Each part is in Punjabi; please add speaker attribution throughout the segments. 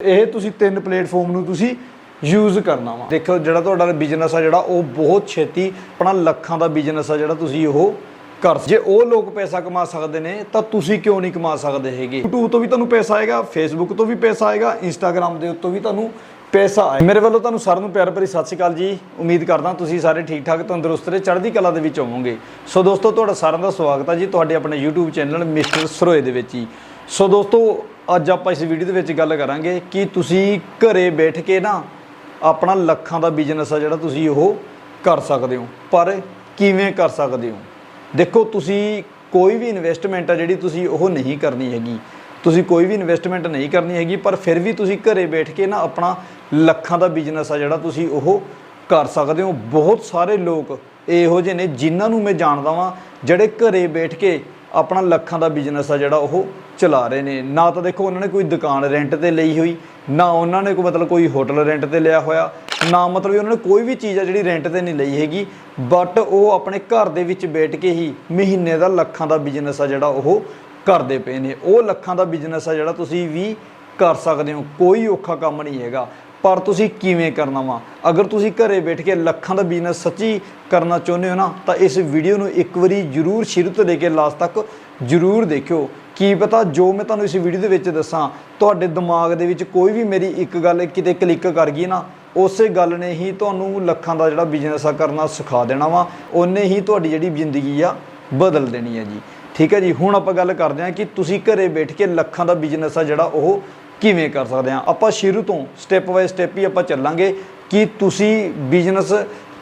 Speaker 1: ਇਹ ਤੁਸੀਂ ਤਿੰਨ ਪਲੇਟਫਾਰਮ ਨੂੰ ਤੁਸੀਂ ਯੂਜ਼ ਕਰਨਾ ਵਾ। ਦੇਖੋ ਜਿਹੜਾ ਤੁਹਾਡਾ ਬਿਜ਼ਨਸ ਆ ਜਿਹੜਾ, ਉਹ ਬਹੁਤ ਛੇਤੀ ਆਪਣਾ ਲੱਖਾਂ ਦਾ ਬਿਜ਼ਨਸ ਆ ਜਿਹੜਾ ਤੁਸੀਂ ਉਹ ਕਰ ਜੇ ਉਹ ਲੋਕ ਪੈਸਾ ਕਮਾ ਸਕਦੇ ਨੇ, ਤਾਂ ਤੁਸੀਂ ਕਿਉਂ ਨਹੀਂ ਕਮਾ ਸਕਦੇ ਹੈਗੇ? YouTube ਤੋਂ ਵੀ ਤੁਹਾਨੂੰ ਪੈਸਾ ਆਏਗਾ, Facebook ਤੋਂ ਵੀ ਪੈਸਾ ਆਏਗਾ, Instagram ਦੇ ਉੱਤੋਂ ਵੀ ਤੁਹਾਨੂੰ ਪੈਸਾ ਆਏ ਮੇਰੇ ਵੱਲੋਂ ਤੁਹਾਨੂੰ ਸਾਰਿਆਂ ਨੂੰ ਪਿਆਰ ਭਰੀ ਸਤਿ ਸ਼੍ਰੀ ਅਕਾਲ ਜੀ। ਉਮੀਦ ਕਰਦਾ ਤੁਸੀਂ ਸਾਰੇ ਠੀਕ ਠਾਕ ਤੰਦਰੁਸਤ ਤੇ ਚੜ੍ਹਦੀ ਕਲਾ ਦੇ ਵਿੱਚ ਹੋਵੋਗੇ। ਸੋ ਦੋਸਤੋ, ਤੁਹਾਡਾ ਸਾਰਿਆਂ ਦਾ ਸਵਾਗਤ ਹੈ ਜੀ ਤੁਹਾਡੇ ਆਪਣੇ YouTube ਚੈਨਲ ਮਿਸਟਰ ਸਰੋਏ ਦੇ ਵਿੱਚ ਜੀ ਸੋ ਦੋਸਤੋ, ਅੱਜ ਆਪਾਂ ਇਸ ਵੀਡੀਓ ਦੇ ਵਿੱਚ ਗੱਲ ਕਰਾਂਗੇ ਕਿ ਤੁਸੀਂ ਘਰੇ ਬੈਠ ਕੇ ਨਾ ਆਪਣਾ ਲੱਖਾਂ ਦਾ ਬਿਜ਼ਨਸ ਆ ਜਿਹੜਾ ਤੁਸੀਂ ਉਹ ਕਰ ਸਕਦੇ ਹੋ। ਪਰ ਕਿਵੇਂ ਕਰ ਸਕਦੇ ਹੋ? ਦੇਖੋ, ਤੁਸੀਂ ਕੋਈ ਵੀ ਇਨਵੈਸਟਮੈਂਟ ਆ ਜਿਹੜੀ ਤੁਸੀਂ ਉਹ ਨਹੀਂ ਕਰਨੀ ਹੈਗੀ। ਤੁਸੀਂ ਕੋਈ ਵੀ ਇਨਵੈਸਟਮੈਂਟ ਨਹੀਂ ਕਰਨੀ ਹੈਗੀ, ਪਰ ਫਿਰ ਵੀ ਤੁਸੀਂ ਘਰੇ ਬੈਠ ਕੇ ਨਾ ਆਪਣਾ ਲੱਖਾਂ ਦਾ ਬਿਜ਼ਨਸ ਆ ਜਿਹੜਾ ਤੁਸੀਂ ਉਹ ਕਰ ਸਕਦੇ ਹੋ। ਬਹੁਤ ਸਾਰੇ ਲੋਕ ਇਹੋ ਜਿਹੇ ਨੇ ਜਿਨ੍ਹਾਂ ਨੂੰ ਮੈਂ ਜਾਣਦਾ ਵਾਂ, ਜਿਹੜੇ ਘਰੇ ਬੈਠ ਕੇ ਆਪਣਾ ਲੱਖਾਂ ਦਾ ਬਿਜ਼ਨਸ ਆ ਜਿਹੜਾ ਉਹ ਚਲਾ ਰਹੇ ਨੇ। ਨਾ ਤਾਂ ਦੇਖੋ ਉਹਨਾਂ ਨੇ ਕੋਈ ਦੁਕਾਨ ਰੈਂਟ ਤੇ ਲਈ ਹੋਈ, ਨਾ ਉਹਨਾਂ ਨੇ ਕੋਈ ਮਤਲਬ ਕੋਈ ਹੋਟਲ ਰੈਂਟ ਤੇ ਲਿਆ ਹੋਇਆ, ਨਾ ਮਤਲਬ ਉਹਨਾਂ ਨੇ ਕੋਈ ਵੀ ਚੀਜ਼ ਆ ਜਿਹੜੀ ਰੈਂਟ ਤੇ ਨਹੀਂ ਲਈ ਹੈਗੀ ਬਟ ਉਹ ਆਪਣੇ ਘਰ ਦੇ ਵਿੱਚ ਬੈਠ ਕੇ ਹੀ ਮਹੀਨੇ ਦਾ ਲੱਖਾਂ ਦਾ ਬਿਜ਼ਨਸ ਆ ਜਿਹੜਾ ਉਹ ਕਰਦੇ ਪਏ ਨੇ। ਉਹ ਲੱਖਾਂ ਦਾ ਬਿਜ਼ਨਸ ਆ ਜਿਹੜਾ ਤੁਸੀਂ ਵੀ ਕਰ ਸਕਦੇ ਹੋ, ਕੋਈ ਔਖਾ ਕੰਮ ਨਹੀਂ ਹੈਗਾ। ਪਰ ਤੁਸੀਂ ਕਿਵੇਂ ਕਰਨਾ ਵਾ? ਅਗਰ ਤੁਸੀਂ ਘਰੇ ਬੈਠ ਕੇ ਲੱਖਾਂ ਦਾ ਬਿਜ਼ਨਸ ਸੱਚੀ ਕਰਨਾ ਚਾਹੁੰਦੇ ਹੋ ਨਾ, ਤਾਂ ਇਸ ਵੀਡੀਓ ਨੂੰ ਇੱਕ ਵਾਰੀ ਜਰੂਰ ਸ਼ੁਰੂ ਤੋਂ ਲੈ ਕੇ ਲਾਸਟ ਤੱਕ ਜਰੂਰ ਦੇਖਿਓ। ਕੀ ਪਤਾ ਜੋ ਮੈਂ ਤੁਹਾਨੂੰ ਇਸ ਵੀਡੀਓ ਦੇ ਵਿੱਚ ਦੱਸਾਂ, ਤੁਹਾਡੇ ਦਿਮਾਗ ਦੇ ਵਿੱਚ ਕੋਈ ਵੀ ਮੇਰੀ ਇੱਕ ਗੱਲ ਕਿਤੇ ਕਲਿੱਕ ਕਰ ਗਈ ਨਾ, ਉਸੇ ਗੱਲ ਨੇ ਹੀ ਤੁਹਾਨੂੰ ਲੱਖਾਂ ਦਾ ਜਿਹੜਾ ਬਿਜ਼ਨਸ ਆ ਕਰਨਾ ਸਿਖਾ ਦੇਣਾ ਵਾ, ਉਹਨੇ ਹੀ ਤੁਹਾਡੀ ਜਿਹੜੀ ਜ਼ਿੰਦਗੀ ਆ ਬਦਲ ਦੇਣੀ ਹੈ ਜੀ। ਠੀਕ ਹੈ ਜੀ, ਹੁਣ ਆਪਾਂ ਗੱਲ ਕਰਦੇ ਹਾਂ ਕਿ ਤੁਸੀਂ ਘਰੇ ਬੈਠ ਕੇ ਲੱਖਾਂ ਦਾ ਬਿਜ਼ਨਸ ਆ ਜਿਹੜਾ ਉਹ ਕਿਵੇਂ ਕਰ ਸਕਦੇ ਹਾਂ। ਆਪਾਂ ਸ਼ੁਰੂ ਤੋਂ ਸਟੈਪ ਬਾਏ ਸਟੈਪ ਹੀ ਆਪਾਂ ਚੱਲਾਂਗੇ ਕਿ ਤੁਸੀਂ ਬਿਜ਼ਨਸ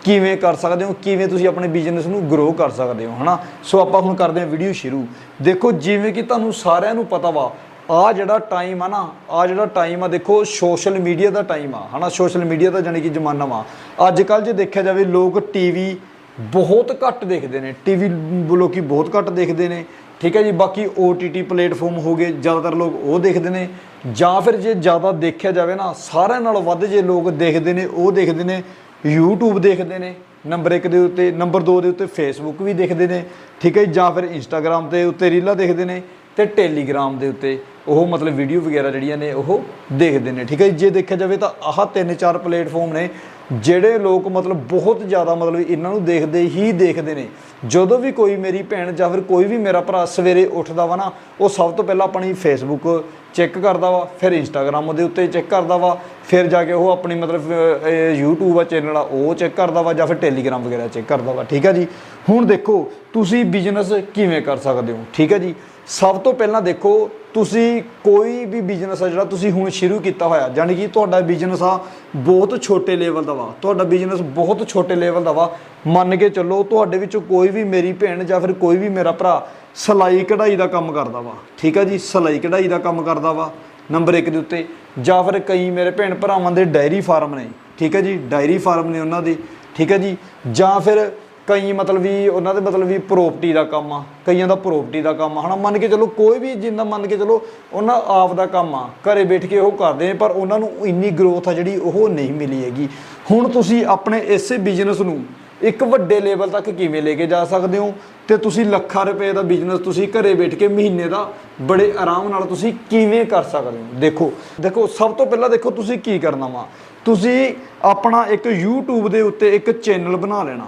Speaker 1: ਕਿਵੇਂ ਕਰ ਸਕਦੇ ਹੋ, ਕਿਵੇਂ ਤੁਸੀਂ ਆਪਣੇ ਬਿਜ਼ਨਸ ਨੂੰ ਗਰੋ ਕਰ ਸਕਦੇ ਹੋ, ਹਨਾ? ਸੋ ਆਪਾਂ ਹੁਣ ਕਰਦੇ ਹਾਂ ਵੀਡੀਓ ਸ਼ੁਰੂ। ਦੇਖੋ, ਜਿਵੇਂ ਕਿ ਤੁਹਾਨੂੰ ਸਾਰਿਆਂ ਨੂੰ ਪਤਾ ਵਾ ਆ ਜਿਹੜਾ ਟਾਈਮ ਆ ਨਾ ਆ ਜਿਹੜਾ ਟਾਈਮ ਆ, ਦੇਖੋ ਸੋਸ਼ਲ ਮੀਡੀਆ ਦਾ ਟਾਈਮ ਆ, ਹਨਾ? ਸੋਸ਼ਲ ਮੀਡੀਆ ਦਾ ਜਾਨੀ ਕਿ ਜ਼ਮਾਨਾ ਵਾ। ਅੱਜ ਕੱਲ ਜੇ ਦੇਖਿਆ ਜਾਵੇ, ਲੋਕ ਟੀਵੀ ਬਹੁਤ ਘੱਟ ਦੇਖਦੇ ਨੇ। ਟੀਵੀ ਲੋਕੀ ਬਹੁਤ ਘੱਟ ਦੇਖਦੇ ਨੇ, ਠੀਕ ਹੈ ਜੀ? ਬਾਕੀ OTT ਪਲੇਟਫਾਰਮ ਹੋ ਗਏ, ਜ਼ਿਆਦਾਤਰ ਲੋਕ ਉਹ ਦੇਖਦੇ ਨੇ। ਜਾਂ ਫਿਰ ਜੇ ਜ਼ਿਆਦਾ ਦੇਖਿਆ ਜਾਵੇ ਨਾ, ਸਾਰਿਆਂ ਨਾਲੋਂ ਵੱਧ ਜੇ ਲੋਕ ਦੇਖਦੇ ਨੇ, ਉਹ ਦੇਖਦੇ ਨੇ। YouTube ਦੇਖਦੇ ਨੇ ਨੰਬਰ 1 ਦੇ ਉੱਤੇ ਨੰਬਰ 2 ਦੇ ਉੱਤੇ Facebook ਵੀ ਦੇਖਦੇ ਨੇ, ਠੀਕ ਹੈ ਜਾਂ ਫਿਰ Instagram ਤੇ ਉੱਤੇ ਰੀਲਾਂ ਦੇਖਦੇ ਨੇ ਤੇ Telegram ਦੇ ਉੱਤੇ ਉਹ ਮਤਲਬ ਵੀਡੀਓ ਵਗੈਰਾ ਜਿਹੜੀਆਂ ਨੇ ਉਹ ਦੇਖਦੇ ਨੇ, ਠੀਕ ਹੈ ਜੀ। ਜੇ ਦੇਖਿਆ ਜਾਵੇ ਤਾਂ ਆਹ ਤਿੰਨ ਚਾਰ ਪਲੇਟਫਾਰਮ ਨੇ ਜਿਹੜੇ ਲੋਕ ਮਤਲਬ ਬਹੁਤ ਜ਼ਿਆਦਾ ਮਤਲਬ ਇਹਨਾਂ ਨੂੰ ਦੇਖਦੇ ਹੀ ਦੇਖਦੇ ਨੇ ਜਦੋਂ ਵੀ ਕੋਈ ਮੇਰੀ ਭੈਣ ਜਾਂ ਫਿਰ ਕੋਈ ਵੀ ਮੇਰਾ ਭਰਾ ਸਵੇਰੇ ਉੱਠਦਾ ਵਾ ਨਾ, ਉਹ ਸਭ ਤੋਂ ਪਹਿਲਾਂ ਆਪਣੀ ਫੇਸਬੁੱਕ ਚੈੱਕ ਕਰਦਾ ਵਾ ਫਿਰ ਇੰਸਟਾਗ੍ਰam ਦੇ ਉੱਤੇ ਚੈੱਕ ਕਰਦਾ ਵਾ ਫਿਰ ਜਾ ਕੇ ਉਹ ਆਪਣੀ ਮਤਲਬ ਅਹ, YouTube ਆ ਚੈਨਲ ਆ ਉਹ ਚੈੱਕ ਕਰਦਾ ਵਾ ਜਾਂ ਫਿਰ ਟੈਲੀਗ੍ਰਾਮ ਵਗੈਰਾ ਚੈੱਕ ਕਰਦਾ ਵਾ ਠੀਕ ਆ ਜੀ? ਹੁਣ ਦੇਖੋ ਤੁਸੀਂ ਬਿਜ਼ਨਸ ਕਿਵੇਂ ਕਰ ਸਕਦੇ ਹੋ ਠੀਕ ਹੈ ਜੀ? ਸਭ ਤੋਂ ਪਹਿਲਾਂ ਦੇਖੋ ਤੁਸੀਂ ਕੋਈ ਵੀ ਬਿਜ਼ਨਸ ਆ ਜਿਹੜਾ ਤੁਸੀਂ ਹੁਣ ਸ਼ੁਰੂ ਕੀਤਾ ਹੋਇਆ ਯਾਨੀ ਕਿ ਤੁਹਾਡਾ ਬਿਜ਼ਨਸ ਆ ਬਹੁਤ ਛੋਟੇ ਲੈਵਲ ਦਾ ਵਾ ਤੁਹਾਡਾ ਬਿਜ਼ਨਸ ਬਹੁਤ ਛੋਟੇ ਲੈਵਲ ਦਾ ਵਾ ਮੰਨ ਕੇ ਚੱਲੋ ਤੁਹਾਡੇ ਵਿੱਚੋਂ ਕੋਈ ਵੀ ਮੇਰੀ ਭੈਣ ਜਾਂ ਫਿਰ ਕੋਈ ਵੀ ਮੇਰਾ ਭਰਾ ਸਲਾਈ ਕਢਾਈ ਦਾ ਕੰਮ ਕਰਦਾ ਵਾ। ਠੀਕ ਆ ਜੀ? ਸਲਾਈ ਕਢਾਈ ਦਾ ਕੰਮ ਕਰਦਾ ਵਾ। ਨੰਬਰ 1 ਦੇ ਉੱਤੇ, ਜਾਂ ਫਿਰ ਕਈ ਮੇਰੇ ਭੈਣ ਭਰਾਵਾਂ ਦੇ ਡਾਇਰੀ ਫਾਰਮ ਨੇ। ਠੀਕ ਹੈ ਜੀ? ਡਾਇਰੀ ਫਾਰਮ ਨੇ ਉਹਨਾਂ ਦੇ। ਠੀਕ ਹੈ ਜੀ? ਜਾਂ ਫਿਰ ਕਈ ਮਤਲਬ ਵੀ ਉਹਨਾਂ ਦੇ ਮਤਲਬ ਵੀ ਪ੍ਰੋਪਰਟੀ ਦਾ ਕੰਮ ਆ। ਕਈਆਂ ਦਾ ਪ੍ਰੋਪਰਟੀ ਦਾ ਕੰਮ ਆ। ਹਨਾ, ਮੰਨ ਕੇ ਚਲੋ, ਕੋਈ ਵੀ ਜਿੰਦਾ ਮੰਨ ਕੇ ਚਲੋ, ਉਹਨਾਂ ਆਪ ਦਾ ਕੰਮ ਆ। ਘਰੇ ਬੈਠ ਕੇ ਉਹ ਕਰਦੇ ਨੇ, ਪਰ ਉਹਨਾਂ ਨੂੰ ਇੰਨੀ ਗਰੋਥ ਆ ਜਿਹੜੀ ਉਹ ਨਹੀਂ ਮਿਲੀ ਹੈਗੀ। ਹੁਣ ਤੁਸੀਂ ਆਪਣੇ ਇਸੇ ਬਿਜ਼ਨਸ ਨੂੰ ਇੱਕ ਵੱਡੇ ਲੈਵਲ ਤੱਕ ਕਿਵੇਂ ਲੈ ਕੇ ਜਾ ਸਕਦੇ ਹੋ? ਤੇ ਤੁਸੀਂ ਲੱਖਾਂ ਰੁਪਏ ਦਾ ਬਿਜ਼ਨਸ ਤੁਸੀਂ ਘਰੇ ਬੈਠ ਕੇ ਮਹੀਨੇ ਦਾ ਬੜੇ ਆਰਾਮ ਨਾਲ ਤੁਸੀਂ ਕਿਵੇਂ ਕਰ ਸਕਦੇ ਹੋ? ਦੇਖੋ ਦੇਖੋ, ਸਭ ਤੋਂ ਪਹਿਲਾਂ ਦੇਖੋ ਤੁਸੀਂ ਕੀ ਕਰਨਾ ਵਾ। ਤੁਸੀਂ ਆਪਣਾ ਇੱਕ YouTube ਦੇ ਉੱਤੇ ਇੱਕ ਚੈਨਲ ਬਣਾ ਲੈਣਾ।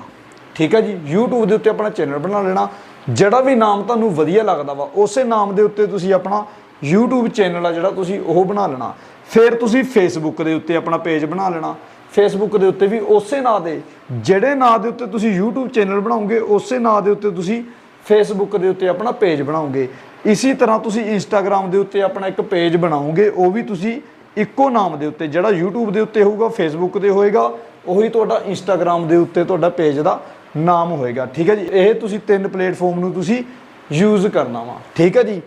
Speaker 1: ਠੀਕ ਹੈ ਜੀ? YouTube ਦੇ ਉੱਤੇ ਆਪਣਾ ਚੈਨਲ ਬਣਾ ਲੈਣਾ। ਜਿਹੜਾ ਵੀ ਨਾਮ ਤੁਹਾਨੂੰ ਵਧੀਆ ਲੱਗਦਾ ਵਾ, ਉਸੇ ਨਾਮ ਦੇ ਉੱਤੇ ਤੁਸੀਂ ਆਪਣਾ YouTube ਚੈਨਲ ਆ ਜਿਹੜਾ ਤੁਸੀਂ ਉਹ ਬਣਾ ਲੈਣਾ। ਫਿਰ ਤੁਸੀਂ Facebook ਦੇ ਉੱਤੇ ਆਪਣਾ ਪੇਜ ਬਣਾ ਲੈਣਾ। ਫੇਸਬੁੱਕ ਦੇ ਉੱਤੇ ਵੀ ਉਸੇ ਨਾਂ ਦੇ, ਜਿਹੜੇ ਨਾਂ ਦੇ ਉੱਤੇ ਤੁਸੀਂ YouTube ਚੈਨਲ ਬਣਾਉਂਗੇ, ਉਸੇ ਨਾਂ ਦੇ ਉੱਤੇ ਤੁਸੀਂ ਫੇਸਬੁੱਕ ਦੇ ਉੱਤੇ ਆਪਣਾ ਪੇਜ ਬਣਾਓਗੇ ਇਸੇ ਤਰ੍ਹਾਂ ਤੁਸੀਂ Instagram ਦੇ ਉੱਤੇ ਆਪਣਾ ਇੱਕ ਪੇਜ ਬਣਾਓਗੇ ਉਹ ਵੀ ਤੁਸੀਂ ਇੱਕੋ ਨਾਮ ਦੇ ਉੱਤੇ, ਜਿਹੜਾ YouTube ਦੇ ਉੱਤੇ ਹੋਊਗਾ, Facebook ਤੇ ਹੋਏਗਾ, ਉਹੀ ਤੁਹਾਡਾ Instagram ਦੇ ਉੱਤੇ ਤੁਹਾਡਾ ਪੇਜ ਦਾ ਨਾਮ ਹੋਏਗਾ। ਠੀਕ ਹੈ ਜੀ? ਇਹ ਤੁਸੀਂ ਤਿੰਨ ਪਲੇਟਫਾਰਮ ਨੂੰ ਤੁਸੀਂ ਯੂਜ਼ ਕਰਨਾ ਵਾ। ਠੀਕ ਹੈ ਜੀ?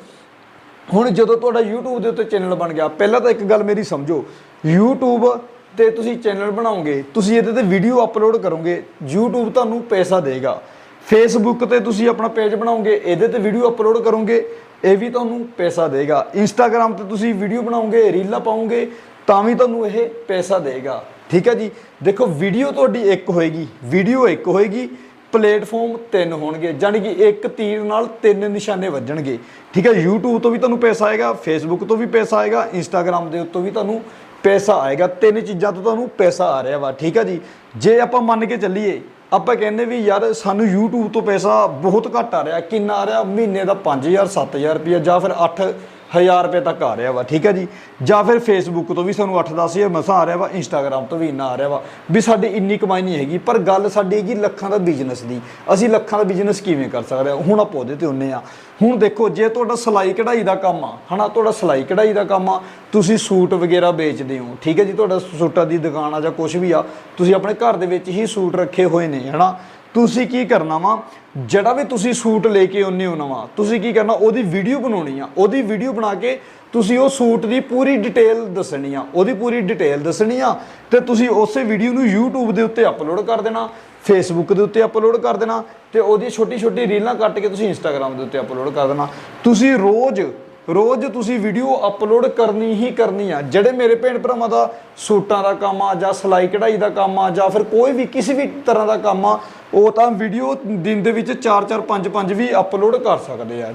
Speaker 1: ਹੁਣ ਜਦੋਂ ਤੁਹਾਡਾ YouTube ਦੇ ਉੱਤੇ ਚੈਨਲ ਬਣ ਗਿਆ, ਪਹਿਲਾਂ ਤਾਂ ਇੱਕ ਗੱਲ ਮੇਰੀ ਸਮਝੋ, YouTube ਤੇ ਤੁਸੀਂ ਚੈਨਲ ਬਣਾਓਗੇ, ਤੁਸੀਂ ਇਹਦੇ ਤੇ ਵੀਡੀਓ ਅਪਲੋਡ ਕਰੋਗੇ, YouTube ਤੁਹਾਨੂੰ ਪੈਸਾ ਦੇਗਾ। Facebook ਤੇ ਤੁਸੀਂ ਆਪਣਾ ਪੇਜ ਬਣਾਓਗੇ, ਇਹਦੇ ਤੇ ਵੀਡੀਓ ਅਪਲੋਡ ਕਰੋਗੇ, ਇਹ ਵੀ ਤੁਹਾਨੂੰ ਪੈਸਾ ਦੇਗਾ। Instagram ਤੇ ਤੁਸੀਂ ਵੀਡੀਓ ਬਣਾਓਗੇ ਰੀਲਾਂ ਪਾਓਗੇ, ਤਾਂ ਵੀ ਤੁਹਾਨੂੰ ਇਹ ਪੈਸਾ ਦੇਗਾ। ਠੀਕ ਹੈ ਜੀ? ਦੇਖੋ ਵੀਡੀਓ ਤੁਹਾਡੀ ਇੱਕ ਹੋਏਗੀ ਵੀਡੀਓ ਇੱਕ ਹੋਏਗੀ ਪਲੇਟਫਾਰਮ ਤਿੰਨ ਹੋਣਗੇ ਯਾਨੀ ਕਿ ਇੱਕ ਤੀਰ ਨਾਲ ਤਿੰਨ ਨਿਸ਼ਾਨੇ ਵੱਜਣਗੇ। ਠੀਕ ਹੈ, YouTube ਤੋਂ ਵੀ ਤੁਹਾਨੂੰ ਪੈਸਾ ਆਏਗਾ, Facebook ਤੋਂ ਵੀ ਪੈਸਾ ਆਏਗਾ, Instagram ਦੇ ਉੱਤੋਂ ਵੀ ਤੁਹਾਨੂੰ ਪੈਸਾ ਆਏਗਾ, ਤਿੰਨ ਚੀਜ਼ਾਂ ਤੋਂ ਤੁਹਾਨੂੰ ਪੈਸਾ ਆ ਰਿਹਾ ਵਾ, ਠੀਕ ਆ ਜੀ? ਜੇ ਆਪਾਂ ਮੰਨ ਕੇ ਚੱਲੀਏ, ਆਪਾਂ ਕਹਿੰਦੇ ਵੀ ਯਾਰ ਸਾਨੂੰ YouTube ਤੋਂ ਪੈਸਾ ਬਹੁਤ ਘੱਟ ਆ ਰਿਹਾ, ਕਿੰਨਾ ਆ ਰਿਹਾ? ਮਹੀਨੇ ਦਾ 5000 7000 ਰੁਪਏ ਜਾਂ ਫਿਰ 8000 ਰੁਪਏ ਤੱਕ ਆ ਰਿਹਾ ਵਾ, ਠੀਕ ਹੈ ਜੀ? ਜਾਂ ਫਿਰ ਫੇਸਬੁੱਕ ਤੋਂ ਵੀ ਸਾਨੂੰ 8-10000 ਮਸਾਂ ਆ ਰਿਹਾ ਵਾ, Instagram ਤੋਂ ਵੀ ਇੰਨਾ ਆ ਰਿਹਾ ਵਾ, ਵੀ ਸਾਡੀ ਇੰਨੀ ਕਮਾਈ ਨਹੀਂ ਹੈਗੀ। ਪਰ ਗੱਲ ਸਾਡੀ ਹੈਗੀ ਲੱਖਾਂ ਦਾ ਬਿਜ਼ਨਸ ਦੀ। ਅਸੀਂ ਲੱਖਾਂ ਦਾ ਬਿਜ਼ਨਸ ਕਿਵੇਂ ਕਰ ਸਕਦੇ ਹਾਂ? ਹੁਣ ਆਪਾਂ ਉਹਦੇ ਤੇ ਹੁੰਨੇ ਆ ਹੁਣ ਦੇਖੋ, ਜੇ ਤੁਹਾਡਾ ਸਿਲਾਈ ਕਢਾਈ ਦਾ ਕੰਮ ਆ, ਹਨਾ, ਤੁਹਾਡਾ ਸਿਲਾਈ ਕਢਾਈ ਦਾ ਕੰਮ ਆ, ਤੁਸੀਂ ਸੂਟ ਵਗੈਰਾ ਵੇਚਦੇ ਹੋ, ਠੀਕ ਹੈ ਜੀ? ਤੁਹਾਡਾ ਸੂਟਾਂ ਦੀ ਦੁਕਾਨ ਆ ਜਾਂ ਕੁਝ ਵੀ ਆ, ਤੁਸੀਂ ਆਪਣੇ ਘਰ ਦੇ ਵਿੱਚ ਹੀ ਸੂਟ ਰੱਖੇ ਹੋਏ ਨੇ, ਹਨਾ? ਤੁਸੀਂ ਕੀ ਕਰਨਾ ਵਾ? ਜਿਹੜਾ ਵੀ ਤੁਸੀਂ ਸੂਟ ਲੈ ਕੇ ਆਉਂਦੇ ਹੋ ਨਵਾਂ, ਤੁਸੀਂ ਕੀ ਕਰਨਾ? ਉਹਦੀ ਵੀਡੀਓ ਬਣਾਉਣੀ ਆ। ਉਹਦੀ ਵੀਡੀਓ ਬਣਾ ਕੇ ਤੁਸੀਂ ਉਹ ਸੂਟ ਦੀ ਪੂਰੀ ਡਿਟੇਲ ਦੱਸਣੀ ਆ। ਉਹਦੀ ਪੂਰੀ ਡਿਟੇਲ ਦੱਸਣੀ ਆ ਤੇ ਤੁਸੀਂ ਉਸੇ ਵੀਡੀਓ ਨੂੰ YouTube ਦੇ ਉੱਤੇ ਅਪਲੋਡ ਕਰ ਦੇਣਾ, Facebook ਦੇ ਉੱਤੇ ਅਪਲੋਡ ਕਰ ਦੇਣਾ ਤੇ ਉਹਦੀ ਛੋਟੀ ਛੋਟੀ ਰੀਲਾਂ ਕੱਟ ਕੇ ਤੁਸੀਂ Instagram ਦੇ ਉੱਤੇ ਅਪਲੋਡ ਕਰ ਦੇਣਾ। ਤੁਸੀਂ ਰੋਜ਼ ਰੋਜ਼ ਤੁਸੀਂ ਵੀਡੀਓ ਅਪਲੋਡ ਕਰਨੀ ਹੀ ਕਰਨੀ ਆ। ਜਿਹੜੇ ਮੇਰੇ ਭੈਣ ਭਰਾਵਾਂ ਦਾ ਸੂਟਾਂ ਦਾ ਕੰਮ ਆ ਜਾਂ ਸਿਲਾਈ ਕਢਾਈ ਦਾ ਕੰਮ ਆ ਜਾਂ ਫਿਰ ਕੋਈ ਵੀ ਕਿਸੇ ਵੀ ਤਰ੍ਹਾਂ ਦਾ ਕੰਮ ਆ, ਉਹ ਤਾਂ ਵੀਡੀਓ ਦਿਨ ਦੇ ਵਿੱਚ 4-4 5-5 ਵੀ ਅਪਲੋਡ ਕਰ ਸਕਦੇ ਆ।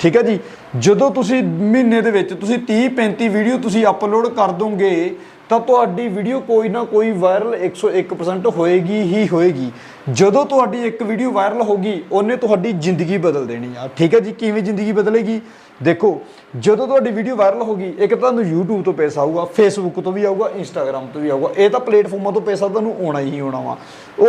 Speaker 1: ਠੀਕ ਹੈ ਜੀ? ਜਦੋਂ ਤੁਸੀਂ ਮਹੀਨੇ ਦੇ ਵਿੱਚ ਤੁਸੀਂ 30 35 ਵੀਡੀਓ ਤੁਸੀਂ ਅਪਲੋਡ ਕਰ ਦੋਗੇ, ਤਾਂ ਤੁਹਾਡੀ ਵੀਡੀਓ ਕੋਈ ਨਾ ਕੋਈ ਵਾਇਰਲ 101% ਹੋਏਗੀ ਹੀ ਹੋਏਗੀ। ਜਦੋਂ ਤੁਹਾਡੀ ਇੱਕ ਵੀਡੀਓ ਵਾਇਰਲ ਹੋਗੀ ਉਹਨੇ ਤੁਹਾਡੀ ਜ਼ਿੰਦਗੀ ਬਦਲ ਦੇਣੀ ਆ। ਠੀਕ ਹੈ ਜੀ? ਕਿਵੇਂ ਜ਼ਿੰਦਗੀ ਬਦਲੇਗੀ? ਦੇਖੋ, ਜਦੋਂ ਤੁਹਾਡੀ ਵੀਡੀਓ ਵਾਇਰਲ ਹੋ ਗਈ, ਇੱਕ ਤਾਂ ਤੁਹਾਨੂੰ YouTube ਤੋਂ ਪੈਸਾ ਆਊਗਾ, Facebook ਤੋਂ ਵੀ ਆਊਗਾ, Instagram ਤੋਂ ਵੀ ਆਊਗਾ, ਇਹ ਤਾਂ ਪਲੇਟਫਾਰਮਾਂ ਤੋਂ ਪੈਸਾ ਤੁਹਾਨੂੰ ਆਉਣਾ ਹੀ ਆਉਣਾ ਵਾ।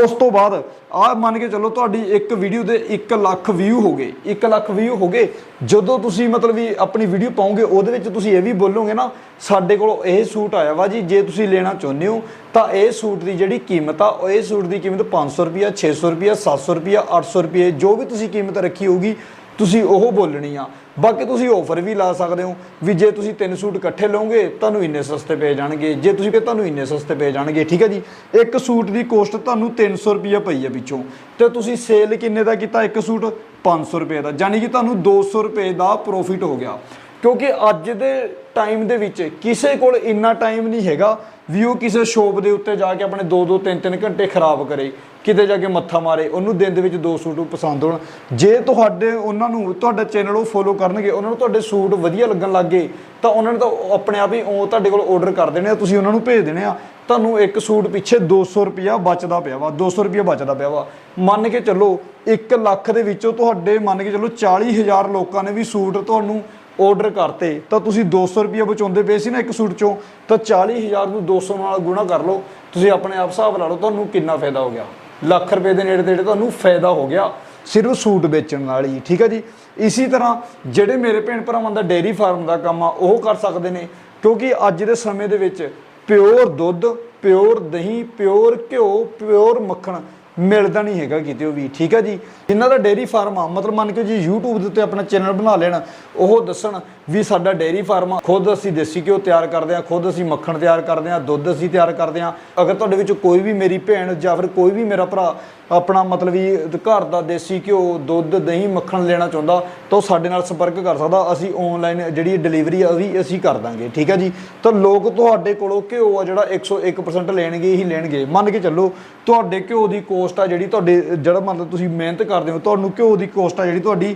Speaker 1: ਉਸ ਤੋਂ ਬਾਅਦ ਆਹ ਮੰਨ ਕੇ ਚੱਲੋ ਤੁਹਾਡੀ ਇੱਕ ਵੀਡੀਓ ਦੇ 1 ਲੱਖ ਵਿਊ ਹੋ ਗਏ 1 ਲੱਖ ਵਿਊ ਹੋ ਗਏ, ਜਦੋਂ ਤੁਸੀਂ ਮਤਲਬ ਵੀ ਆਪਣੀ ਵੀਡੀਓ ਪਾਉਂਗੇ ਉਹਦੇ ਵਿੱਚ ਤੁਸੀਂ ਇਹ ਵੀ ਬੋਲੋਗੇ ਨਾ, ਸਾਡੇ ਕੋਲ ਇਹ ਸੂਟ ਆਇਆ ਵਾ ਜੀ, ਜੇ ਤੁਸੀਂ ਲੈਣਾ ਚਾਹੁੰਦੇ ਹੋ, ਤਾਂ ਇਹ ਸੂਟ ਦੀ ਜਿਹੜੀ ਕੀਮਤ ਆ, ਉਹ ਇਹ ਸੂਟ ਦੀ ਕੀਮਤ 500 ਰੁਪਿਆ 600 ਰੁਪਿਆ 700 ਰੁਪਿਆ 800 ਰੁਪਏ ਜੋ ਵੀ ਤੁਸੀਂ ਕੀਮਤ ਰੱਖੀ ਹੋਊਗੀ, ਤੁਸੀਂ ਉਹ ਬੋਲਣੀ ਆ। ਬਾਕੀ ਤੁਸੀਂ ਆਫਰ ਵੀ ਲਾ ਸਕਦੇ ਹੋ ਵੀ ਜੇ ਤੁਸੀਂ ਤਿੰਨ ਸੂਟ ਇਕੱਠੇ ਲਓਗੇ, ਤੁਹਾਨੂੰ ਇੰਨੇ ਸਸਤੇ ਪੈ ਜਾਣਗੇ। ਜੇ ਤੁਸੀਂ ਕਿ ਤੁਹਾਨੂੰ ਇੰਨੇ ਸਸਤੇ ਪੈ ਜਾਣਗੇ, ਠੀਕ ਹੈ ਜੀ? ਇੱਕ ਸੂਟ ਦੀ ਕੋਸਟ ਤੁਹਾਨੂੰ 300 ਰੁਪਏ ਪਈ ਹੈ ਪਿੱਛੋਂ ਤੇ ਤੁਸੀਂ ਸੇਲ ਕਿੰਨੇ ਦਾ ਕੀਤਾ ਇੱਕ ਸੂਟ? 500 ਰੁਪਏ ਦਾ। ਯਾਨੀ ਕਿ ਤੁਹਾਨੂੰ 200 ਰੁਪਏ ਦਾ ਪ੍ਰੋਫਿਟ ਹੋ ਗਿਆ। ਕਿਉਂਕਿ ਅੱਜ ਦੇ ਟਾਈਮ ਦੇ ਵਿੱਚ ਕਿਸੇ ਕੋਲ ਇੰਨਾ ਟਾਈਮ ਨਹੀਂ ਹੈਗਾ ਵੀ ਉਹ ਕਿਸੇ ਸ਼ੋਪ ਦੇ ਉੱਤੇ ਜਾ ਕੇ ਆਪਣੇ 2-2 3-3 ਘੰਟੇ ਖਰਾਬ ਕਰੇ, ਕਿਤੇ ਜਾ ਕੇ ਮੱਥਾ ਮਾਰੇ, ਉਹਨੂੰ ਦਿਨ ਦੇ ਵਿੱਚ ਦੋ ਸੂਟ ਪਸੰਦ ਹੋਣ। ਜੇ ਤੁਹਾਡੇ, ਉਹਨਾਂ ਨੂੰ, ਤੁਹਾਡਾ ਚੈਨਲ ਉਹ ਫੋਲੋ ਕਰਨਗੇ, ਉਹਨਾਂ ਨੂੰ ਤੁਹਾਡੇ ਸੂਟ ਵਧੀਆ ਲੱਗਣ ਲੱਗੇ ਤਾਂ ਉਹਨਾਂ ਨੇ ਤਾਂ ਆਪਣੇ ਆਪ ਹੀ ਉਹ ਤੁਹਾਡੇ ਕੋਲ ਆਰਡਰ ਕਰ ਦੇਣੇ ਆ, ਤੁਸੀਂ ਉਹਨਾਂ ਨੂੰ ਭੇਜ ਦੇਣੇ ਆ। ਤੁਹਾਨੂੰ ਇੱਕ ਸੂਟ ਪਿੱਛੇ 200 ਰੁਪਿਆ ਬਚਦਾ ਪਿਆ ਵਾ 200 ਰੁਪਿਆ ਬਚਦਾ ਪਿਆ ਵਾ। ਮੰਨ ਕੇ ਚੱਲੋ 1 ਲੱਖ ਦੇ ਵਿੱਚੋਂ ਤੁਹਾਡੇ, ਮੰਨ ਕੇ ਚੱਲੋ 40000 ਲੋਕਾਂ ਨੇ ਵੀ ਸੂਟ ਤੁਹਾਨੂੰ ਆਰਡਰ ਕਰਤੇ, ਤਾਂ ਤੁਸੀਂ 200 ਰੁਪਏ ਬਚਾਉਂਦੇ ਪਏ ਸੀ ਨਾ ਇੱਕ ਸੂਟ ਚੋਂ, ਤਾਂ 40000 ਨੂੰ 200 ਨਾਲ ਗੁਣਾ ਕਰ ਲਓ। ਤੁਸੀਂ ਆਪਣੇ ਆਪ ਹਿਸਾਬ ਲਾ ਲਓ, ਤੁਹਾਨੂੰ ਕਿੰਨਾ ਫਾਇਦਾ ਹੋ ਗਿਆ? ਲੱਖ ਰੁਪਏ ਦੇ ਨੇੜੇ ਤੇੜੇ ਤੁਹਾਨੂੰ ਫਾਇਦਾ ਹੋ ਗਿਆ ਸਿਰਫ ਸੂਟ ਵੇਚਣ ਨਾਲ ਹੀ, ਠੀਕ ਹੈ ਜੀ? ਇਸੇ ਤਰ੍ਹਾਂ ਜਿਹੜੇ ਮੇਰੇ ਭੈਣ ਭਰਾਵਾਂ ਦਾ ਡੇਅਰੀ ਫਾਰਮ ਦਾ ਕੰਮ ਆ, ਉਹ ਕਰ ਸਕਦੇ ਨੇ, ਕਿਉਂਕਿ ਅੱਜ ਦੇ ਸਮੇਂ ਦੇ ਵਿੱਚ ਪਿਓਰ ਦੁੱਧ ਪਿਓਰ ਦਹੀਂ ਪਿਓਰ ਘਿਓ ਪਿਓਰ ਮੱਖਣ ਮਿਲਦਾ ਨਹੀਂ ਹੈਗਾ ਕਿਤੇ ਉਹ ਵੀ। ਠੀਕ ਹੈ ਜੀ? ਜਿਨ੍ਹਾਂ ਦਾ ਡੇਅਰੀ ਫਾਰਮ ਆ, ਮਤਲਬ ਮੰਨ ਕੇ ਜੀ YouTube ਦੇ ਉੱਤੇ ਆਪਣਾ ਚੈਨਲ ਬਣਾ ਲੈਣ, ਉਹ ਦੱਸਣ ਵੀ ਸਾਡਾ ਡੇਅਰੀ ਫਾਰਮ ਆ। ਖੁਦ ਅਸੀਂ ਦੇਸੀ ਘਿਓ ਤਿਆਰ ਕਰਦੇ ਆ ਖੁਦ ਅਸੀਂ ਮੱਖਣ ਤਿਆਰ ਕਰਦੇ ਆ ਦੁੱਧ ਅਸੀਂ ਤਿਆਰ ਕਰਦੇ ਆ ਅਗਰ ਤੁਹਾਡੇ ਵਿੱਚ ਕੋਈ ਵੀ ਮੇਰੀ ਭੈਣ ਜਾਂ ਫਿਰ ਕੋਈ ਵੀ ਮੇਰਾ ਭਰਾ ਆਪਣਾ ਮਤਲਬ ਵੀ ਘਰ ਦਾ ਦੇਸੀ ਘਿਓ, ਦੁੱਧ, ਦਹੀਂ, ਮੱਖਣ ਲੈਣਾ ਚਾਹੁੰਦਾ, ਤਾਂ ਉਹ ਸਾਡੇ ਨਾਲ ਸੰਪਰਕ ਕਰ ਸਕਦਾ। ਅਸੀਂ ਆਨਲਾਈਨ ਜਿਹੜੀ ਡਿਲੀਵਰੀ ਆ, ਉਹ ਵੀ ਅਸੀਂ ਕਰ ਦਾਂਗੇ। ਠੀਕ ਹੈ ਜੀ? ਤਾਂ ਲੋਕ ਤੁਹਾਡੇ ਕੋਲੋਂ ਘਿਓ ਆ ਜਿਹੜਾ 101% ਲੈਣਗੇ ਹੀ ਲੈਣਗੇ। ਮੰਨ ਕੇ ਚੱਲੋ, ਤੁਹਾਡੇ ਘਿਓ ਦੀ ਕੋਸਟ ਆ ਜਿਹੜੀ ਤੁਹਾਡੇ, ਜਿਹੜਾ ਮਤਲਬ ਤੁਸੀਂ ਮਿਹਨਤ ਕਰਦੇ ਹੋ, ਤੁਹਾਨੂੰ ਘਿਓ ਦੀ ਕੋਸਟ ਆ ਜਿਹੜੀ ਤੁਹਾਡੀ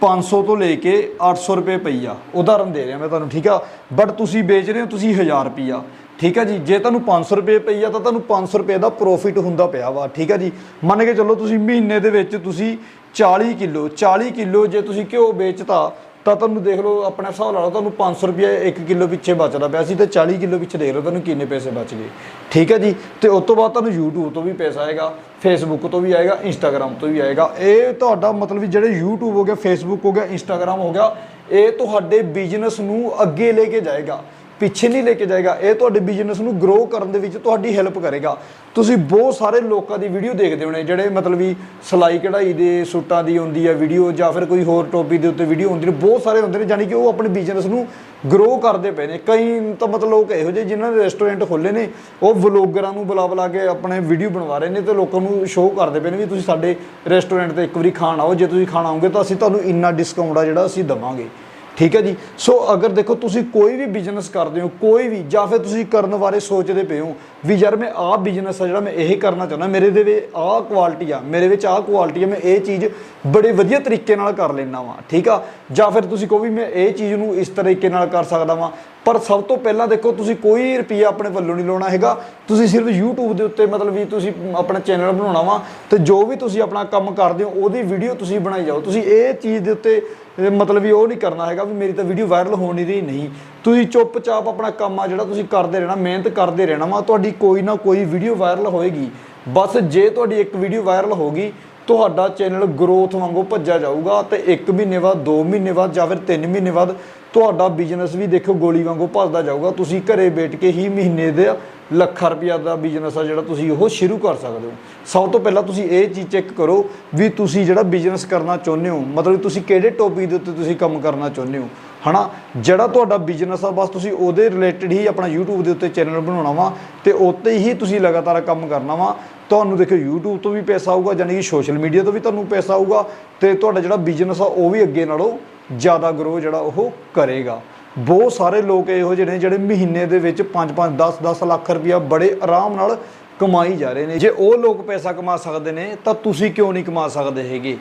Speaker 1: 500 ਤੋਂ ਲੈ ਕੇ 800 ਰੁਪਏ ਪਈ ਆ। ਉਦਾਹਰਨ ਦੇ ਰਿਹਾ ਮੈਂ ਤੁਹਾਨੂੰ, ਠੀਕ ਆ? ਬਟ ਤੁਸੀਂ ਵੇਚ ਰਹੇ ਹੋ, ਤੁਸੀਂ 1000 ਰੁਪਿਆ ਠੀਕ ਆ ਜੀ? ਜੇ ਤੁਹਾਨੂੰ 500 ਰੁਪਏ ਪਈ ਆ, ਤਾਂ ਤੁਹਾਨੂੰ 500 ਰੁਪਏ ਦਾ ਪ੍ਰੋਫਿਟ ਹੁੰਦਾ ਪਿਆ ਵਾ, ਠੀਕ ਆ ਜੀ? ਮੰਨ ਕੇ ਚੱਲੋ ਤੁਸੀਂ ਮਹੀਨੇ ਦੇ ਵਿੱਚ ਤੁਸੀਂ 40 ਕਿਲੋ 40 ਕਿਲੋ ਜੇ ਤੁਸੀਂ ਘਿਓ ਵੇਚਤਾ ਤਾਂ ਤੁਹਾਨੂੰ ਦੇਖ ਲਓ, ਆਪਣੇ ਹਿਸਾਬ ਲਾ ਲਓ ਤੁਹਾਨੂੰ 500 ਰੁਪਏ 1 ਕਿਲੋ ਪਿੱਛੇ ਬਚਦਾ ਪਿਆ ਸੀ ਤੇ 40 ਕਿਲੋ ਪਿੱਛੇ ਦੇਖ ਲਓ ਤੁਹਾਨੂੰ ਕਿੰਨੇ ਪੈਸੇ ਬਚ ਗਏ। ਠੀਕ ਹੈ ਜੀ? ਤੇ ਉਸ ਤੋਂ ਬਾਅਦ ਤੁਹਾਨੂੰ YouTube ਤੋਂ ਵੀ ਪੈਸਾ ਆਏਗਾ, Facebook ਤੋਂ ਵੀ ਆਏਗਾ, Instagram ਤੋਂ ਵੀ ਆਏਗਾ। ਇਹ ਤੁਹਾਡਾ ਮਤਲਬ ਵੀ ਜਿਹੜੇ YouTube ਹੋ ਗਿਆ Facebook ਹੋ ਗਿਆ, Instagram ਹੋ ਗਿਆ, ਇਹ ਤੁਹਾਡੇ ਬਿਜ਼ਨਸ ਨੂੰ ਅੱਗੇ ਲੈ ਕੇ ਜਾਏਗਾ। ਪਿੱਛੇ ਨਹੀਂ ਲੈ ਕੇ ਜਾਏਗਾ। ਇਹ ਤੁਹਾਡੇ ਬਿਜ਼ਨਸ ਨੂੰ ਗਰੋ ਕਰਨ ਦੇ ਵਿੱਚ ਤੁਹਾਡੀ ਹੈਲਪ ਕਰੇਗਾ। ਤੁਸੀਂ ਬਹੁਤ ਸਾਰੇ ਲੋਕਾਂ ਦੀ ਵੀਡੀਓ ਦੇਖਦੇ ਹੋਣੇ, ਜਿਹੜੇ ਮਤਲਬ ਵੀ ਸਿਲਾਈ ਕਢਾਈ ਦੇ ਸੂਟਾਂ ਦੀ ਹੁੰਦੀ ਹੈ ਵੀਡੀਓ ਜਾਂ ਫਿਰ ਕੋਈ ਹੋਰ ਟੌਪਿਕ ਦੇ ਉੱਤੇ ਵੀਡੀਓ ਹੁੰਦੀ ਨੇ, ਬਹੁਤ ਸਾਰੇ ਹੁੰਦੇ ਨੇ ਯਾਨੀ ਕਿ ਉਹ ਆਪਣੇ ਬਿਜ਼ਨਸ ਨੂੰ ਗਰੋ ਕਰਦੇ ਪਏ ਨੇ। ਕਈ ਤਾਂ ਮਤਲਬ ਲੋਕ ਇਹੋ ਜਿਹੇ ਜਿਨ੍ਹਾਂ ਨੇ ਰੈਸਟੋਰੈਂਟ ਖੋਲੇ ਨੇ, ਉਹ ਵਲੋਗਰਾਂ ਨੂੰ ਬੁਲਾ ਬੁਲਾ ਕੇ ਆਪਣੇ ਵੀਡੀਓ ਬਣਵਾ ਰਹੇ ਨੇ ਤੇ ਲੋਕਾਂ ਨੂੰ ਸ਼ੋਅ ਕਰਦੇ ਪਏ ਨੇ ਵੀ ਤੁਸੀਂ ਸਾਡੇ ਰੈਸਟੋਰੈਂਟ ਤੇ ਇੱਕ ਵਾਰੀ ਖਾਣ ਆਓ। ਜੇ ਤੁਸੀਂ ਖਾਣ ਆਓਗੇ ਤਾਂ ਅਸੀਂ ਤੁਹਾਨੂੰ ਇੰਨਾ ਡਿਸਕਾਊਂਟ ਆ ਜਿਹੜਾ ਅਸੀਂ ਦਵਾਂਗੇ। ਠੀਕ ਹੈ ਜੀ? ਸੋ ਅਗਰ ਦੇਖੋ, ਤੁਸੀਂ ਕੋਈ ਵੀ ਬਿਜ਼ਨਸ ਕਰਦੇ ਹੋ, ਕੋਈ ਵੀ, ਜਾਂ ਫਿਰ ਤੁਸੀਂ ਕਰਨ ਬਾਰੇ ਸੋਚਦੇ ਪਏ ਹੋ, ਵੀ ਯਾਰ ਮੈਂ ਆਹ ਬਿਜ਼ਨਸ ਆ ਜਿਹੜਾ ਮੈਂ ਇਹ ਕਰਨਾ ਚਾਹੁੰਦਾ, ਮੇਰੇ ਦੇ ਵਿੱਚ ਆਹ ਕੁਆਲਿਟੀ ਆ, ਮੇਰੇ ਵਿੱਚ ਆਹ ਕੁਆਲਿਟੀ ਆ, ਮੈਂ ਇਹ ਚੀਜ਼ ਬੜੇ ਵਧੀਆ ਤਰੀਕੇ ਨਾਲ ਕਰ ਲੈਣਾ ਵਾਂ, ਠੀਕ ਆ? ਜਾਂ ਫਿਰ ਤੁਸੀਂ ਕਹੋ ਵੀ ਮੈਂ ਇਹ ਚੀਜ਼ ਨੂੰ ਇਸ ਤਰੀਕੇ ਨਾਲ ਕਰ ਸਕਦਾ ਵਾਂ, ਪਰ ਸਭ ਤੋਂ ਪਹਿਲਾਂ ਦੇਖੋ, ਤੁਸੀਂ ਕੋਈ ਰੁਪਈਆ ਆਪਣੇ ਵੱਲੋਂ ਨਹੀਂ ਲਾਉਣਾ ਹੈਗਾ। ਤੁਸੀਂ ਸਿਰਫ YouTube ਦੇ ਉੱਤੇ ਮਤਲਬ ਵੀ ਤੁਸੀਂ ਆਪਣਾ ਚੈਨਲ ਬਣਾਉਣਾ ਵਾ, ਤੇ ਜੋ ਵੀ ਤੁਸੀਂ ਆਪਣਾ ਕੰਮ ਕਰਦੇ ਹੋ, ਉਹਦੀ ਵੀਡੀਓ ਤੁਸੀਂ ਬਣਾਈ ਜਾਓ। ਤੁਸੀਂ ਇਹ ਚੀਜ਼ ਦੇ ਉੱਤੇ ਮਤਲਬ ਵੀ ਉਹ ਨਹੀਂ ਕਰਨਾ ਹੈਗਾ ਵੀ ਮੇਰੀ ਤਾਂ ਵੀਡੀਓ ਵਾਇਰਲ ਹੋ ਨਹੀਂ ਰਹੀ ਨਹੀਂ। ਤੁਸੀਂ ਚੁੱਪਚਾਪ ਆਪਣਾ ਕੰਮ ਆ ਜਿਹੜਾ ਤੁਸੀਂ ਕਰਦੇ ਰਹਿਣਾ, ਮਿਹਨਤ ਕਰਦੇ ਰਹਿਣਾ ਵਾ, ਤੁਹਾਡੀ ਕੋਈ ਨਾ ਕੋਈ ਵੀਡੀਓ ਵਾਇਰਲ ਹੋਏਗੀ। ਬਸ ਜੇ ਤੁਹਾਡੀ ਇੱਕ ਵੀਡੀਓ ਵਾਇਰਲ ਹੋ ਗਈ ਤੁਹਾਡਾ ਚੈਨਲ ਗਰੋਥ ਵਾਂਗੂ ਭੱਜਿਆ ਜਾਊਗਾ ਤੇ 1 ਮਹੀਨੇ ਬਾਅਦ 2 ਮਹੀਨੇ ਬਾਅਦ ਜਾਂ ਫਿਰ 3 ਮਹੀਨੇ ਬਾਅਦ ਤੁਹਾਡਾ ਬਿਜ਼ਨਸ ਵੀ ਦੇਖੋ ਗੋਲੀ ਵਾਂਗੂ ਭੱਜਦਾ ਜਾਊਗਾ। ਤੁਸੀਂ ਘਰੇ ਬੈਠ ਕੇ ਹੀ ਮਹੀਨੇ ਦੇ ਲੱਖਾਂ ਰੁਪਈਆ ਦਾ ਬਿਜ਼ਨਸ ਆ ਜਿਹੜਾ ਤੁਸੀਂ ਉਹ ਸ਼ੁਰੂ ਕਰ ਸਕਦੇ ਹੋ। ਸਭ ਤੋਂ ਪਹਿਲਾਂ ਤੁਸੀਂ ਇਹ ਚੀਜ਼ ਚੈੱਕ ਕਰੋ ਵੀ ਤੁਸੀਂ ਜਿਹੜਾ ਬਿਜ਼ਨਸ ਕਰਨਾ ਚਾਹੁੰਦੇ ਹੋ, ਮਤਲਬ ਤੁਸੀਂ ਕਿਹੜੇ ਟੌਪਿਕ ਦੇ ਉੱਤੇ ਤੁਸੀਂ ਕੰਮ ਕਰਨਾ ਚਾਹੁੰਦੇ ਹੋ, ਹਨਾ? ਜਿਹੜਾ ਤੁਹਾਡਾ ਬਿਜ਼ਨਸ ਆ, ਬਸ ਤੁਸੀਂ ਉਹਦੇ ਰਿਲੇਟਡ ਹੀ ਆਪਣਾ YouTube ਦੇ ਉੱਤੇ ਚੈਨਲ ਬਣਾਉਣਾ ਵਾ ਤੇ ਉੱਤੇ ਹੀ ਤੁਸੀਂ ਲਗਾਤਾਰ ਕੰਮ ਕਰਨਾ ਵਾ। ਤੁਹਾਨੂੰ ਦੇਖੋ YouTube ਤੋਂ ਵੀ ਪੈਸਾ ਆਊਗਾ ਯਾਨੀ ਕਿ ਸੋਸ਼ਲ ਮੀਡੀਆ ਤੋਂ ਵੀ ਤੁਹਾਨੂੰ ਪੈਸਾ ਆਊਗਾ ਤੇ ਤੁਹਾਡਾ ਜਿਹੜਾ ਬਿਜ਼ਨਸ ਆ, ਉਹ ਵੀ ਅੱਗੇ ਨਾਲੋਂ ਜ਼ਿਆਦਾ ਗਰੋ ਜਿਹੜਾ ਉਹ ਕਰੇਗਾ। ਬਹੁਤ ਸਾਰੇ ਲੋਕ ਇਹੋ ਜਿਹੇ ਨੇ ਜਿਹੜੇ ਮਹੀਨੇ ਦੇ ਵਿੱਚ 5-5 10-10 ਲੱਖ ਰੁਪਇਆ ਬੜੇ ਆਰਾਮ ਨਾਲ ਕਮਾਈ ਜਾ ਰਹੇ ਨੇ। ਜੇ ਉਹ ਲੋਕ ਪੈਸਾ ਕਮਾ ਸਕਦੇ ਨੇ, ਤਾਂ ਤੁਸੀਂ ਕਿਉਂ ਨਹੀਂ ਕਮਾ ਸਕਦੇ ਹੈਗੇ?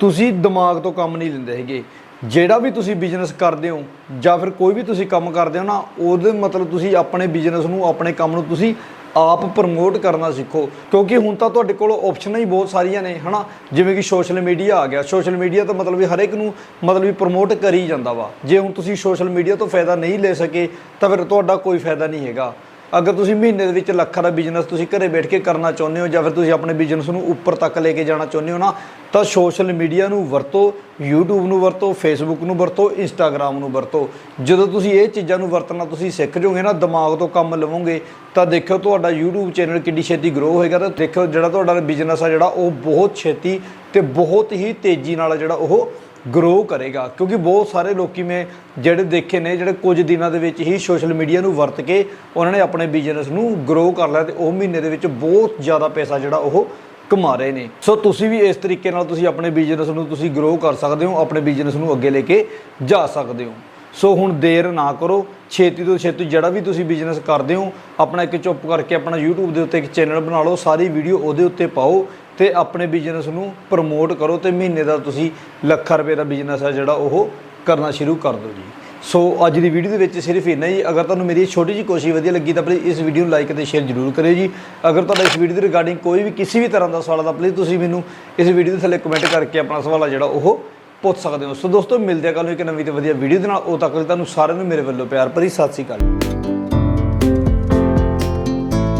Speaker 1: ਤੁਸੀਂ ਦਿਮਾਗ ਤੋਂ ਕੰਮ ਨਹੀਂ ਲੈਂਦੇ ਹੈਗੇ। ਜਿਹੜਾ ਵੀ ਤੁਸੀਂ ਬਿਜ਼ਨਸ ਕਰਦੇ ਹੋ, ਜਾਂ ਫਿਰ ਕੋਈ ਵੀ ਤੁਸੀਂ ਕੰਮ ਕਰਦੇ ਹੋ ਨਾ, ਉਹਦੇ ਮਤਲਬ ਤੁਸੀਂ ਆਪਣੇ ਬਿਜ਼ਨਸ ਨੂੰ, ਆਪਣੇ ਕੰਮ ਨੂੰ ਤੁਸੀਂ ਆਪ ਪ੍ਰਮੋਟ ਕਰਨਾ ਸਿੱਖੋ। ਕਿਉਂਕਿ ਹੁਣ ਤਾਂ ਤੁਹਾਡੇ ਕੋਲ ਆਪਸ਼ਨਾਂ ਹੀ ਬਹੁਤ ਸਾਰੀਆਂ ਨੇ, ਹਨਾ? ਜਿਵੇਂ ਕਿ ਸੋਸ਼ਲ ਮੀਡੀਆ ਆ ਗਿਆ। ਸੋਸ਼ਲ ਮੀਡੀਆ ਤਾਂ ਮਤਲਬ ਵੀ ਹਰ ਇੱਕ ਨੂੰ ਮਤਲਬ ਵੀ ਪ੍ਰਮੋਟ ਕਰੀ ਜਾਂਦਾ ਵਾ। ਜੇ ਹੁਣ ਤੁਸੀਂ ਸੋਸ਼ਲ ਮੀਡੀਆ ਤੋਂ ਫਾਇਦਾ ਨਹੀਂ ਲੈ ਸਕੇ, ਤਾਂ ਫਿਰ ਤੁਹਾਡਾ ਕੋਈ ਫਾਇਦਾ ਨਹੀਂ ਹੈਗਾ। ਅਗਰ ਤੁਸੀਂ ਮਹੀਨੇ ਦੇ ਵਿੱਚ ਲੱਖਾਂ ਦਾ ਬਿਜ਼ਨਸ ਤੁਸੀਂ ਘਰੇ ਬੈਠ ਕੇ ਕਰਨਾ ਚਾਹੁੰਦੇ ਹੋ ਜਾਂ ਫਿਰ ਤੁਸੀਂ ਆਪਣੇ ਬਿਜ਼ਨਸ ਨੂੰ ਉੱਪਰ ਤੱਕ ਲੈ ਕੇ ਜਾਣਾ ਚਾਹੁੰਦੇ ਹੋ ਨਾ, ਤਾਂ ਸੋਸ਼ਲ ਮੀਡੀਆ ਨੂੰ ਵਰਤੋ, YouTube ਨੂੰ ਵਰਤੋ, Facebook ਨੂੰ ਵਰਤੋ, Instagram ਨੂੰ ਵਰਤੋ। ਜਦੋਂ ਤੁਸੀਂ ਇਹ ਚੀਜ਼ਾਂ ਨੂੰ ਵਰਤਣਾ ਤੁਸੀਂ ਸਿੱਖ ਜਾਓਗੇ ਨਾ, ਦਿਮਾਗ ਤੋਂ ਕੰਮ ਲਵੋਗੇ, ਤਾਂ ਦੇਖਿਓ ਤੁਹਾਡਾ YouTube ਚੈਨਲ ਕਿੰਨੀ ਛੇਤੀ ਗਰੋ ਹੋਏਗਾ ਤਾਂ ਦੇਖਿਓ ਜਿਹੜਾ ਤੁਹਾਡਾ ਬਿਜ਼ਨਸ ਆ ਜਿਹੜਾ, ਉਹ ਬਹੁਤ ਛੇਤੀ ਤੇ ਬਹੁਤ ਹੀ ਤੇਜ਼ੀ ਨਾਲ ਜਿਹੜਾ ਉਹ ਗਰੋ ਕਰੇਗਾ, ਕਿਉਂਕਿ ਬਹੁਤ ਸਾਰੇ ਲੋਕੀ ਮੈਂ ਜਿਹੜੇ ਦੇਖੇ ਨੇ, ਜਿਹੜੇ ਕੁਝ ਦਿਨਾਂ ਦੇ ਵਿੱਚ ਹੀ ਸੋਸ਼ਲ ਮੀਡੀਆ ਨੂੰ ਵਰਤ ਕੇ ਉਹਨਾਂ ਨੇ ਆਪਣੇ ਬਿਜ਼ਨਸ ਨੂੰ ਗਰੋ ਕਰ ਲਿਆ ਤੇ ਉਹ ਮਹੀਨੇ ਦੇ ਵਿੱਚ ਬਹੁਤ ਜ਼ਿਆਦਾ ਪੈਸਾ ਜਿਹੜਾ ਉਹ ਕਮਾ ਰਹੇ ਨੇ। ਸੋ ਤੁਸੀਂ ਵੀ ਇਸ ਤਰੀਕੇ ਨਾਲ ਤੁਸੀਂ ਆਪਣੇ ਬਿਜ਼ਨਸ ਨੂੰ ਤੁਸੀਂ ਗਰੋ ਕਰ ਸਕਦੇ ਹੋ, ਆਪਣੇ ਬਿਜ਼ਨਸ ਨੂੰ ਅੱਗੇ ਲੈ ਕੇ ਜਾ ਸਕਦੇ ਹੋ। ਸੋ ਹੁਣ ਦੇਰ ਨਾ ਕਰੋ, ਛੇਤੀ ਤੋਂ ਛੇਤੀ ਜਿਹੜਾ ਵੀ ਤੁਸੀਂ ਬਿਜ਼ਨਸ ਕਰਦੇ ਹੋ, ਆਪਣਾ ਇੱਕ ਚੁੱਪ ਕਰਕੇ ਆਪਣਾ YouTube ਦੇ ਉੱਤੇ ਇੱਕ ਚੈਨਲ ਬਣਾ ਲਓ, ਸਾਰੀ ਵੀਡੀਓ ਉਹਦੇ ਉੱਤੇ ਪਾਓ ਤੇ ਆਪਣੇ ਬਿਜ਼ਨਸ ਨੂੰ ਪ੍ਰਮੋਟ ਕਰੋ ਤੇ ਮਹੀਨੇ ਦਾ ਤੁਸੀਂ ਲੱਖਾਂ ਰੁਪਏ ਦਾ ਬਿਜ਼ਨਸ ਹੈ ਜਿਹੜਾ ਉਹ ਕਰਨਾ ਸ਼ੁਰੂ ਕਰ ਦਿਓ ਜੀ। ਸੋ ਅੱਜ ਦੀ ਵੀਡੀਓ ਦੇ ਵਿੱਚ ਸਿਰਫ ਇੰਨਾ ਹੀ। ਅਗਰ ਤੁਹਾਨੂੰ ਮੇਰੀ ਛੋਟੀ ਜਿਹੀ ਕੋਸ਼ਿਸ਼ ਵਧੀਆ ਲੱਗੀ ਤਾਂ ਪਲੀਜ਼ ਇਸ ਵੀਡੀਓ ਨੂੰ ਲਾਈਕ ਅਤੇ ਸ਼ੇਅਰ ਜ਼ਰੂਰ ਕਰਿਓ ਜੀ। ਅਗਰ ਤੁਹਾਡਾ ਇਸ ਵੀਡੀਓ ਦੇ ਰਿਗਾਰਡਿੰਗ ਕੋਈ ਵੀ ਕਿਸੇ ਵੀ ਤਰ੍ਹਾਂ ਦਾ ਸਵਾਲ ਆ ਤਾਂ ਪਲੀਜ਼ ਤੁਸੀਂ ਮੈਨੂੰ ਇਸ ਵੀਡੀਓ ਦੇ ਥੱਲੇ ਕਮੈਂਟ ਕਰਕੇ ਆਪਣਾ ਸਵਾਲ ਆ ਜਿਹੜਾ ਉਹ ਪੁੱਛ ਸਕਦੇ ਹੋ। ਸੋ ਦੋਸਤੋ, ਮਿਲਦੇ ਆ ਕੱਲ੍ਹ ਨੂੰ ਇੱਕ ਨਵੀਂ ਤੇ ਵਧੀਆ ਵੀਡੀਓ ਦੇ ਨਾਲ। ਉਦੋਂ ਤੱਕ ਲਈ ਤੁਹਾਨੂੰ ਸਾਰਿਆਂ ਨੂੰ ਮੇਰੇ ਵੱਲੋਂ ਪਿਆਰ ਭਰੀ ਸਤਿ ਸ਼੍ਰੀ ਅਕਾਲ।